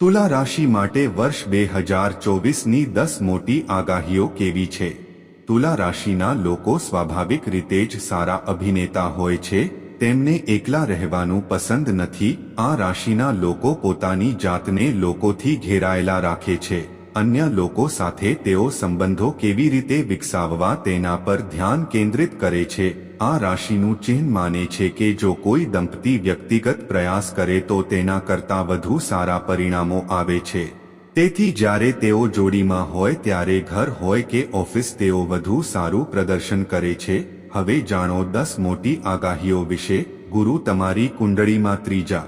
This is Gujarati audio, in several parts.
તુલા રાશિ માટે વર્ષ બે હજાર ચોવીસની દસ મોટી આગાહીઓ કેવી છે? તુલા રાશિના લોકો સ્વાભાવિક રીતે જ સારા અભિનેતા હોય છે, તેમને એકલા રહેવાનું પસંદ નથી, આ રાશિના લોકો પોતાની જાતને લોકોથી ઘેરાયેલા રાખે છે, અન્ય લોકો સાથે તેઓ સંબંધો કેવી રીતે વિકસાવવા તેના પર ધ્યાન કેન્દ્રિત કરે છે આ રાશિનું ચિહ્ન માને છે કે જો કોઈ દંપતી વ્યક્તિગત પ્રયાસ કરે તો તેના કરતાં વધુ સારા પરિણામો આવે છે. તેથી જ્યારે તેઓ જોડીમાં હોય ત્યારે ઘર હોય કે ઓફિસ તેઓ વધુ સારું પ્રદર્શન કરે છે. હવે જાણો દસ મોટી આગાહીઓ વિશે, ગુરુ તમારી કુંડળીમાં ત્રીજા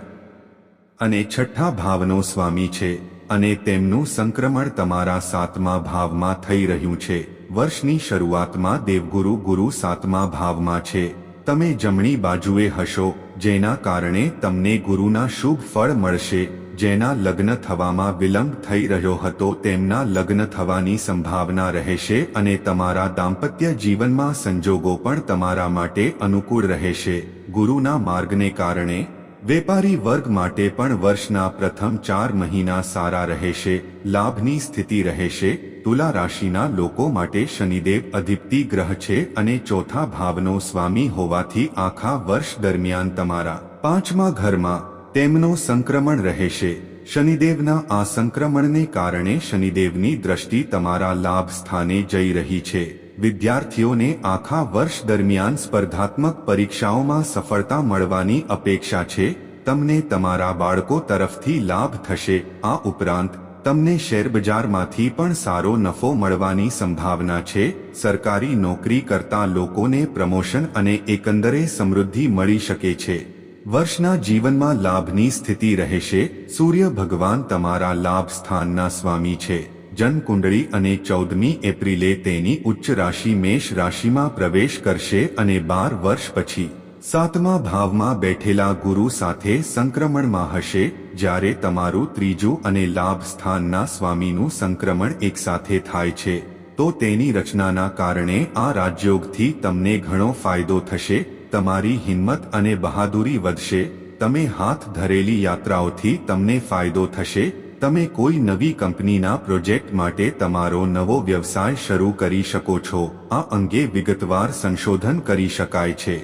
અને છઠ્ઠા ભાવનો સ્વામી છે અને તેમનું સંક્રમણ તમારા સાતમા ભાવમાં થઈ રહ્યું છે. વર્ષની શરૂઆતમાં દેવગુરુ ગુરુ સાતમા ભાવમાં છે. તમે જમણી બાજુએ હશો, જેના કારણે તમને ગુરુના શુભ ફળ મળશે. જેના લગ્ન થવામાં વિલંબ થઈ રહ્યો હતો, તેમના લગ્ન થવાની સંભાવના રહેશે અને તમારા દાંપત્ય જીવનમાં સંજોગો પણ તમારા માટે અનુકૂળ રહેશે. ગુરુના માર્ગને કારણે, વેપારી વર્ગ માટે પણ વર્ષના પ્રથમ ચાર મહિના સારા રહેશે, લાભની સ્થિતિ રહેશે તુલા રાશિના લોકો માટે શનિદેવ અધિપતિ ગ્રહ છે અને ચોથા ભાવનો સ્વામી હોવાથી આખા વર્ષ દરમિયાન તમારા પાંચમા ઘરમાં તેમનો સંક્રમણ રહેશે. શનિદેવના આ સંક્રમણને કારણે શનિદેવની દ્રષ્ટિ તમારા લાભ સ્થાને જઈ રહી છે. વિદ્યાર્થીઓને આખા વર્ષ દરમિયાન સ્પર્ધાત્મક પરીક્ષાઓમાં સફળતા મળવાની અપેક્ષા છે. તમને તમારા બાળકો તરફથી લાભ થશે. આ ઉપરાંત તમને શેરબજારમાંથી પણ સારો નફો મળવાની સંભાવના છે. સરકારી નોકરી કરતા લોકોને પ્રમોશન અને એકંદરે સમૃદ્ધિ મળી શકે છે. વર્ષના જીવનમાં લાભની સ્થિતિ રહેશે. સૂર્ય ભગવાન તમારા લાભ સ્થાનના સ્વામી છે. જન્મકુંડળી અને ચૌદમી એપ્રિલે તેની ઉચ્ચ રાશિ મેષ રાશિમાં પ્રવેશ કરશે અને બાર વર્ષ પછી સાતમા ભાવમાં બેઠેલા ગુરુ સાથે સંક્રમણમાં હશે, જ્યારે તમારું ત્રીજું અને લાભ સ્થાનના સ્વામીનું સંક્રમણ એકસાથે થાય છે, તો તેની રચનાના કારણે આ રાજયોગથી તમને ઘણો ફાયદો થશે, તમારી હિંમત અને બહાદુરી વધશે, તમે હાથ ધરેલી યાત્રાઓથી તમને ફાયદો થશે, તમે કોઈ નવી કંપનીના પ્રોજેક્ટ માટે તમારો નવો વ્યવસાય શરૂ કરી શકો છો, આ અંગે વિગતવાર સંશોધન કરી શકાય છે.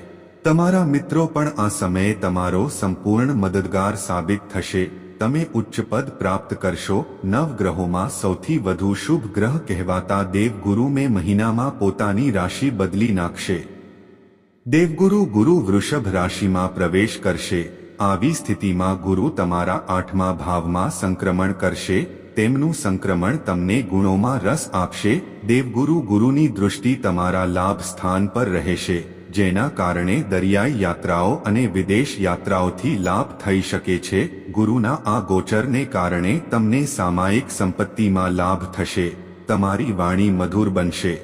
તમારા મિત્રો પણ આ સમયે તમારો સંપૂર્ણ મદદગાર સાબિત થશે. તમે ઉચ્ચ પદ પ્રાપ્ત કરશો. નવગ્રહોમાં સૌથી વધુ શુભ ગ્રહ કહેવાતા દેવગુરુ મે મહિનામાં પોતાની રાશિ બદલી નાખશે. દેવગુરુ ગુરુ વૃષભ રાશિમાં પ્રવેશ કરશે. આવી સ્થિતિમાં ગુરુ તમારા આઠમા ભાવમાં સંક્રમણ કરશે. તેમનું સંક્રમણ તમને ગુણોમાં રસ આપશે. દેવગુરુ ગુરુની દૃષ્ટિ તમારા લાભ સ્થાન પર રહેશે. જેના કારણે દરિયાઈ યાત્રાઓ અને વિદેશ યાત્રાઓથી લાભ થઈ શકે છે, ગુરુના આ ગોચરને કારણે તમને સામાયિક સંપત્તિમાં લાભ થશે, તમારી વાણી મધુર બનશે.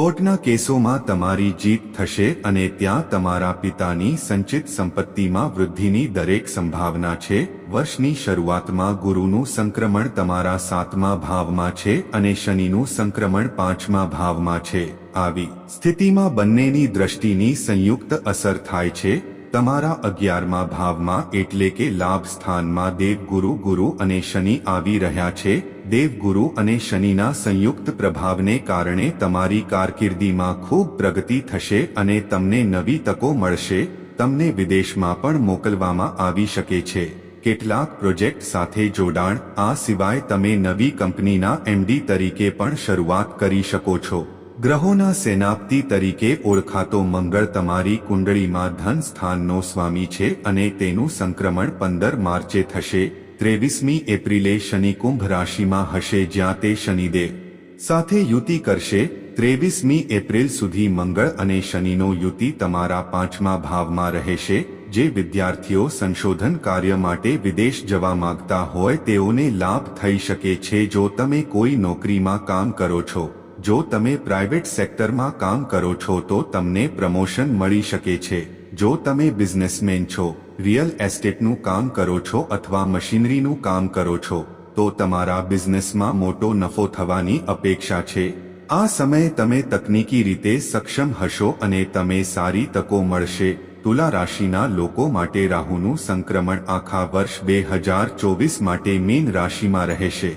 કોર્ટના કેસોમાં તમારી જીત થશે અને ત્યાં તમારા પિતાની સંચિત સંપત્તિમાં વૃદ્ધિની દરેક સંભાવના છે. વર્ષની શરૂઆતમાં ગુરુનું સંક્રમણ તમારા સાતમા ભાવમાં છે અને શનિનું સંક્રમણ પાંચમા ભાવમાં છે. આવી સ્થિતિમાં બંનેની દ્રષ્ટિની સંયુક્ત અસર થાય છે. તમારા અગિયારમા ભાવમાં એટલે કે લાભ સ્થાનમાં દેવ ગુરુ ગુરુ અને શનિ આવી રહ્યા છે. દેવગુરુ અને શનિના સંયુક્ત પ્રભાવને કારણે તમારી કારકિર્દીમાં ખૂબ પ્રગતિ થશે અને તમને નવી તકો મળશે, તમને વિદેશમાં પણ મોકલવામાં આવી શકે છે. કેટલાક પ્રોજેક્ટ સાથે જોડાણ, આ સિવાય તમે નવી કંપનીના એમડી તરીકે પણ શરૂઆત કરી શકો છો. ગ્રહોના સેનાપતિ તરીકે ઓળખાતો મંગળ તમારી કુંડળીમાં ધન સ્થાનનો સ્વામી છે અને તેનું સંક્રમણ પંદર માર્ચે થશે. ત્રેવીસમી એપ્રિલે શનિ કુંભ રાશિમાં હશે જ્યાં તે શનિદેવ. સાથે યુતિ કરશે ત્રેવીસમી એપ્રિલ સુધી મંગળ અને શનિનો યુતિ તમારા પાંચમા ભાવમાં રહેશે, જે વિદ્યાર્થીઓ સંશોધન કાર્ય માટે વિદેશ જવા માંગતા હોય તેઓને લાભ થઈ શકે છે જો તમે કોઈ નોકરીમાં કામ કરો છો. જો તમે પ્રાઇવેટ સેક્ટરમાં કામ કરો છો તો તમને પ્રમોશન મળી શકે છે. જો તમે બિઝનેસમેન છો રિયલ એસ્ટેટનું કામ કરો છો અથવા મશીનરીનું કામ કરો છો, તો તમારા બિઝનેસમાં મોટો નફો થવાની અપેક્ષા છે. આ સમયે તમે તકનીકી રીતે સક્ષમ હશો અને તમે સારી તકો મળશે. તુલા રાશિના લોકો માટે રાહુનું સંક્રમણ આખા વર્ષ બે હજાર ચોવીસ માટે મીન રાશિમાં રહેશે.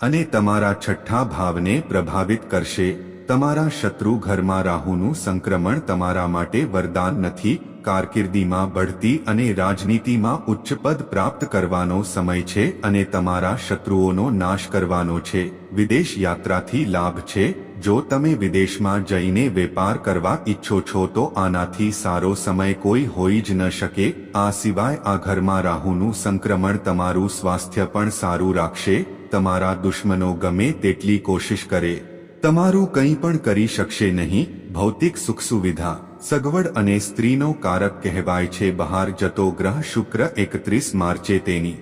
અને તમારા છઠ્ઠા ભાવને પ્રભાવિત કરશે. તમારા શત્રુ ઘરમાં રાહુનું સંક્રમણ તમારા માટે વરદાન નથી કારકિર્દીમાં બઢતી અને રાજનીતિમાં ઉચ્ચ પદ પ્રાપ્ત કરવાનો સમય છે અને તમારા શત્રુઓનો નાશ કરવાનો છે. વિદેશ યાત્રાથી લાભ છે. જો તમે વિદેશમાં જઈને વેપાર કરવા ઈચ્છો છો તો આનાથી સારો સમય કોઈ હોઈ જ ન શકે. આ સિવાય આ ઘરમાં રાહુનું સંક્રમણ તમારું સ્વાસ્થ્ય પણ સારું રાખશે. તમારા દુશ્મનો ગમે તેટલી કોશિશ કરે. તમારું કંઈ પણ કરી શકશે નહીં. ભૌતિક સુખ સુવિધા. સગવડ અને સ્ત્રીનો કારક કહેવાય છે. બહાર જતો ગ્રહ શુક્ર એકત્રીસ માર્ચે તેની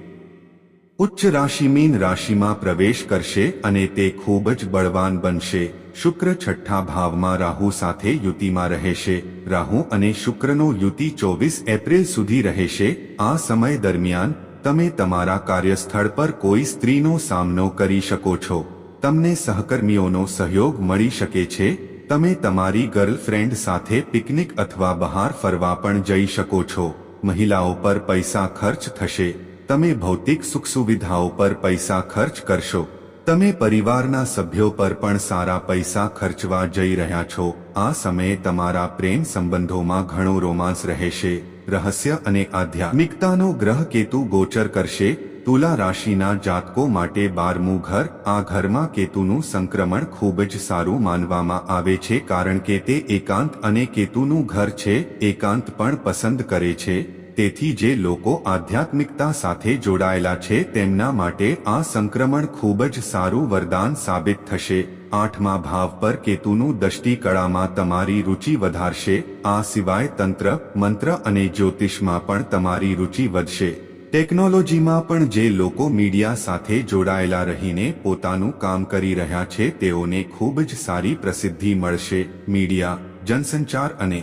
ઉચ્ચ રાશિ મીન રાશિમાં પ્રવેશ કરશે અને તે ખૂબ જ બળવાન બનશે. શુક્ર છઠ્ઠા ભાવમાં રાહુ સાથે યુતિમાં રહેશે. રાહુ અને શુક્રનો યુતિ ચોવીસ એપ્રિલ સુધી રહેશે. આ સમય દરમિયાન તમે તમારા કાર્યસ્થળ પર કોઈ સ્ત્રીનો સામનો કરી શકો છો. તમને સહકર્મીઓનો સહયોગ મળી શકે છે. તમે તમારી ગર્લફ્રેન્ડ સાથે પિકનિક અથવા બહાર ફરવા પણ જઈ શકો છો. મહિલાઓ પર પૈસા ખર્ચ થશે. તમે ભૌતિક સુખ સુવિધાઓ પર પૈસા ખર્ચ કરશો. તમે પરિવારના સભ્યો પર પણ સારા પૈસા ખર્ચવા જઈ રહ્યા છો. આ સમયે તમારા પ્રેમ સંબંધોમાં ઘણો રોમાંસ રહેશે. રહસ્ય અને આધ્યાત્મિકતાનો ગ્રહ કેતુ ગોચર કરશે. તુલા રાશિના જાતકો માટે બારમું ઘર, આ ઘરમાં કેતુનું સંક્રમણ ખૂબ જ સારું માનવામાં આવે છે કારણ કે તે એકાંત અને કેતુનું ઘર છે, એકાંત પણ પસંદ કરે છે, તેથી જે લોકો આધ્યાત્મિકતા સાથે જોડાયેલા છે તેમના માટે આ સંક્રમણ ખૂબ જ સારું વરદાન સાબિત થશે. આઠમા ભાવ પર કેતુનું દષ્ટિ કળામાં તમારી રુચિ વધારશે, આ સિવાય તંત્ર, મંત્ર અને જ્યોતિષમાં પણ તમારી રુચિ વધશે. ટેકનોલોજીમાં પણ જે લોકો મીડિયા સાથે જોડાયેલા રહીને પોતાનું કામ કરી રહ્યા છે, તેઓને ખૂબ જ સારી પ્રસિદ્ધિ મળશે. મીડિયા, જનસંચાર અને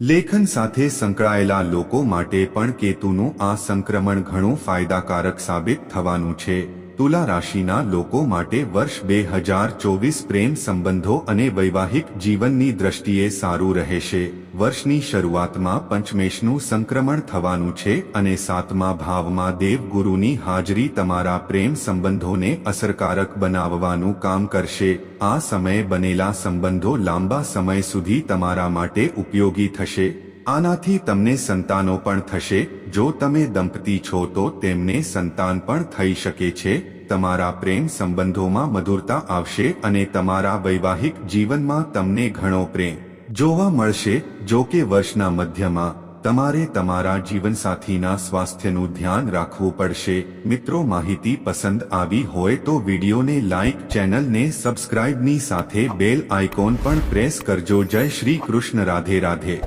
લેખન સાથે સંકળાયેલા લોકો માટે પણ કેતુનું આ સંક્રમણ ઘણું ફાયદાકારક સાબિત થવાનું છે. તુલા રાશિના લોકો માટે વર્ષ બે હજાર ચોવીસ પ્રેમ સંબંધો અને વૈવાહિક જીવનની દ્રષ્ટિએ સારું રહેશે. વર્ષની શરૂઆતમાં પંચમેશનું સંક્રમણ થવાનું છે અને સાતમા ભાવમાં દેવગુરુની હાજરી તમારા પ્રેમ સંબંધોને અસરકારક બનાવવાનું કામ કરશે. આ સમયે બનેલા સંબંધો લાંબા સમય સુધી તમારા માટે ઉપયોગી થશે. આનાથી તમને સંતાનો પણ થશે. જો તમે દંપતી છો તો તેમને સંતાન પણ થઈ શકે છે. તમારા પ્રેમ સંબંધોમાં મધુરતા આવશે અને તમારા વૈવાહિક જીવનમાં તમને ઘણો પ્રેમ જોવા મળશે. જો કે વર્ષના મધ્યમાં તમારે તમારા જીવનસાથીના સ્વાસ્થ્યનું ધ્યાન રાખવું પડશે. મિત્રો, માહિતી પસંદ આવી હોય તો વિડીયોને લાઇક ચેનલને સબસ્ક્રાઇબની સાથે બેલ આઇકોન પણ પ્રેસ કરજો. જય શ્રી કૃષ્ણ. રાધે રાધે.